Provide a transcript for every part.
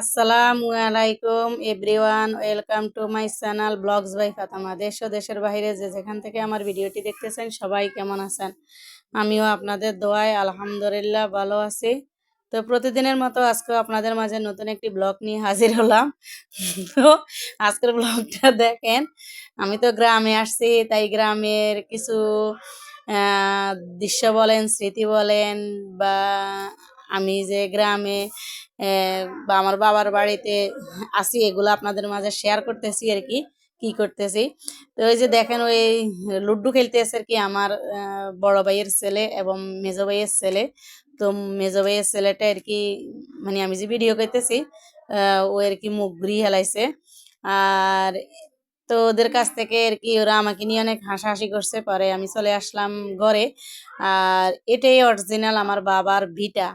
আসসালামু আলাইকুম, everyone, welcome to my channel blogs by Fatima. দেশ ও দেশের বাইরে যে যেখান থেকে আমার ভিডিওটি দেখতেছেন, সবাই কেমন আছেন? আমিও আপনাদের দোয়ায় আলহামদুলিল্লাহ ভালো আছি। তো প্রতিদিনের মতো আজকে আপনাদের মাঝে নতুন একটি ব্লগ নিয়ে হাজির হলাম। তো আজকের ব্লগটা দেখেন, আমি তো গ্রামে আসছি, তাই গ্রামের কিছু দৃশ্য বলেন, স্মৃতি বলেন বা আমি যে গ্রামে বা আমার বাবার বাড়িতে আসি এগুলো আপনাদের মাঝে শেয়ার করতেছি আর কি কি করতেছি। তো ওই যে দেখেন, ওই লুড্ডু খেলতেছে আর কি আমার বড় ভাইয়ের ছেলে এবং মেজো ভাইয়ের ছেলে। তো মেজো ভাইয়ের ছেলেটা আর কি মানে আমি যে ভিডিও করতেছি ও আর কি মুখ ঘুরিয়ে হেলাইছে। আর তো ওদের কাছ থেকে আর কি ওরা আমাকে নিয়ে অনেক হাসাহাসি করছে। পরে আমি চলে আসলাম ঘরে। আর এটাই অরিজিনাল আমার বাবার ভিটা।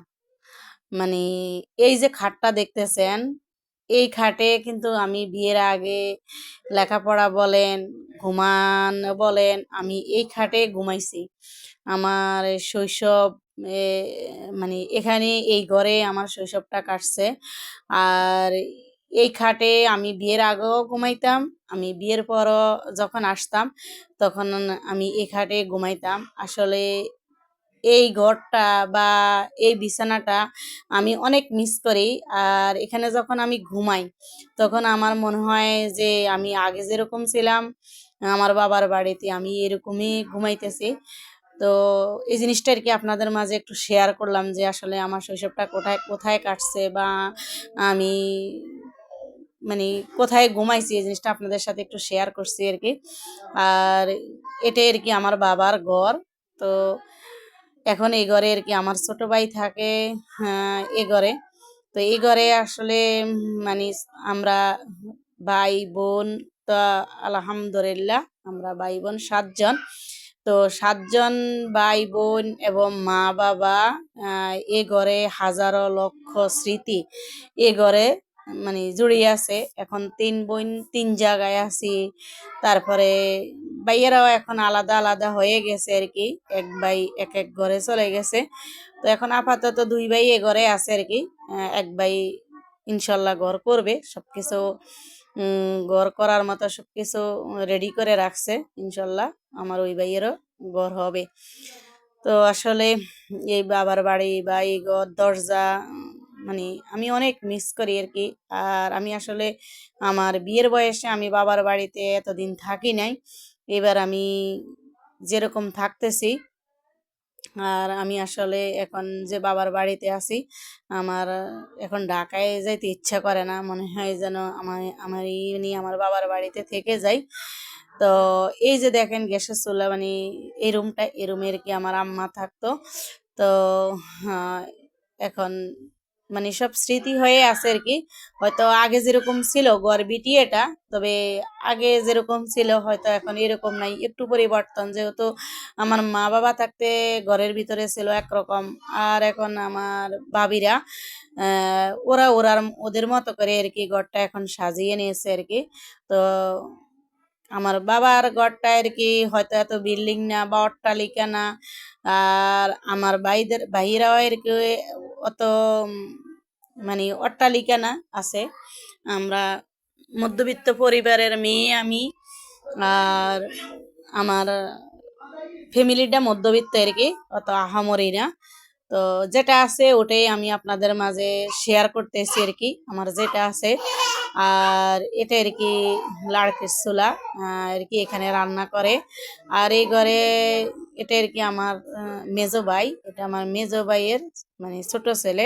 মানে এই যে খাটটা দেখতেছেন, এই খাটে কিন্তু আমি বিয়ের আগে লেখাপড়া বলেন, ঘুমান বলেন, আমি এই খাটে ঘুমাইছি। আমার শৈশব মানে এখানে এই ঘরে আমার শৈশবটা কাটছে। আর এই খাটে আমি বিয়ের আগেও ঘুমাইতাম, আমি বিয়ের পরও যখন আসতাম, তখন আমি এই খাটে ঘুমাইতাম। আসলে এই ঘরটা বা এই বিছানাটা আমি অনেক মিস করি। আর এখানে যখন আমি ঘুমাই, তখন আমার মনে হয় যে আমি আগে যেরকম ছিলাম, আমার বাবার বাড়িতে আমি এরকমই ঘুমাইতেছি। তো এই জিনিসটা আর কি আপনাদের মাঝে একটু শেয়ার করলাম যে আসলে আমার শৈশবটা কোথায় কোথায় কাটছে বা আমি মানে কোথায় ঘুমাইছি, এই জিনিসটা আপনাদের সাথে একটু শেয়ার করছি আর কি আর এটাই আর কি আমার বাবার ঘর। তো এখন এই ঘরে আর কি আমার ছোট ভাই থাকে হ্যাঁ, এ ঘরে। তো এই ঘরে আসলে মানে আমরা ভাই বোন তো আলহামদুলিল্লাহ আমরা ভাই বোন সাতজন। তো সাতজন ভাই বোন এবং মা বাবা এ ঘরে হাজারো লক্ষ স্মৃতি। এ ঘরে মানে জড়িয়ে আছে। এখন তিন বোন তিন জায়গায় আছি। তারপরে ভাইয়েরাও এখন আলাদা আলাদা হয়ে গেছে আর কি এক ভাই এক এক ঘরে চলে গেছে। তো এখন আপাতত দুই ভাই এ ঘরে আছে আর কি এক ভাই ইনশাল্লাহ ঘর করবে। সব কিছু ঘর করার মতো সবকিছু রেডি করে রাখছে ইনশাল্লাহ। আমার ওই ভাইয়েরও ঘর হবে। তো আসলে এই বাবার বাড়ি বা এই ঘর, দরজা মানে আমি অনেক মিস করি আর কি আর আমি আসলে আমার বিয়ের বয়সে আমি বাবার বাড়িতে এতদিন থাকি নাই। এবার আমি যেরকম থাকতেছি, আর আমি আসলে এখন যে বাবার বাড়িতে আছি, আমার এখন ঢাকায় যাইতে ইচ্ছা করে না। মনে হয় যেন আমার আমার নিয়ে আমার বাবার বাড়িতে থেকে যাই তো এই যে দেখেন গ্যাসের চুলা মানে এই রুমটা, এই রুমের কি আমার আম্মা থাকতো? তো এখন মানে সব স্মৃতি হয়ে আছে আর কি। হয়তো আগে যেরকম ছিল ঘর বিটি এটা, তবে আগে যেরকম ছিল হয়তো এখন এরকম নাই। একটু পরিবর্তন, যেহেতু আমার মা বাবা থাকতে ঘরের ভিতরে ছিল একরকম, আর এখন আমার ভাবিরা ওরা ওরার, ওদের মতো করে আর কি ঘরটা এখন সাজিয়ে নিয়েছে আর কি। তো আমার বাবার ঘরটা আর কি হয়তো এত বিল্ডিং না বা অট্টালিকা না আর আমার ভাইদের ভাইরাও আর কি অত মানে অট্টালিকা না, আছে। আমরা মধ্যবিত্ত পরিবারের মেয়ে আমি, আর আমার ফ্যামিলিটা মধ্যবিত্ত আর কি, অত আহামরি না। তো যেটা আছে ওটাই আমি আপনাদের মাঝে শেয়ার করতেছি আর কি, আমার যেটা আছে। আর এটা আর কি লাড়কের চুলা আর কি এখানে রান্না করে। আর এই ঘরে এটা আর কি আমার মেজো ভাই, এটা আমার মেজো ভাইয়ের মানে ছোট ছেলে।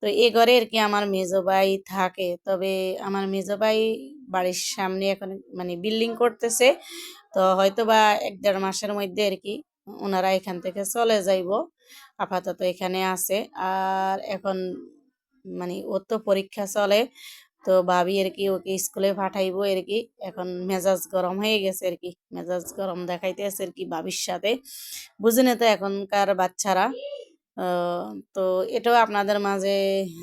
তো এ ঘরে আর কি আমার মেজো ভাই থাকে। তবে আমার মেজো ভাই বাড়ির সামনে এখন মানে বিল্ডিং করতেছে। তো হয়তো বা এক দেড় মাসের মধ্যে আর কি ওনারা এখান থেকে চলে যাইব। আপাতত এখানে আছে। আর এখন মানে ওর তো পরীক্ষা চলে। তো ভাবি আর কি ওকে স্কুলে পাঠাইবো আর কি। এখন মেজাজ গরম হয়ে গেছে আর কি। মেজাজ গরম দেখাইতেছে আর কি ভাবির সাথে। বুঝেন তো এখনকার বাচ্চারা। তো এটাও আপনাদের মাঝে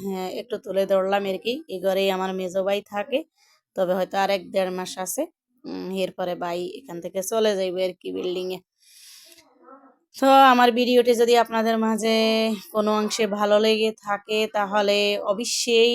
হ্যাঁ, একটু তুলে ধরলাম আর কি। এই ঘরেই আমার মেজো ভাই থাকে তবে হয়তো আর এক দেড় মাস আছে। এরপরে ভাই এখান থেকে চলে যাইবে আর কি বিল্ডিং এ তো আমার ভিডিওটি যদি আপনাদের মাঝে কোনো অংশে ভালো লেগে থাকে তাহলে অবশ্যই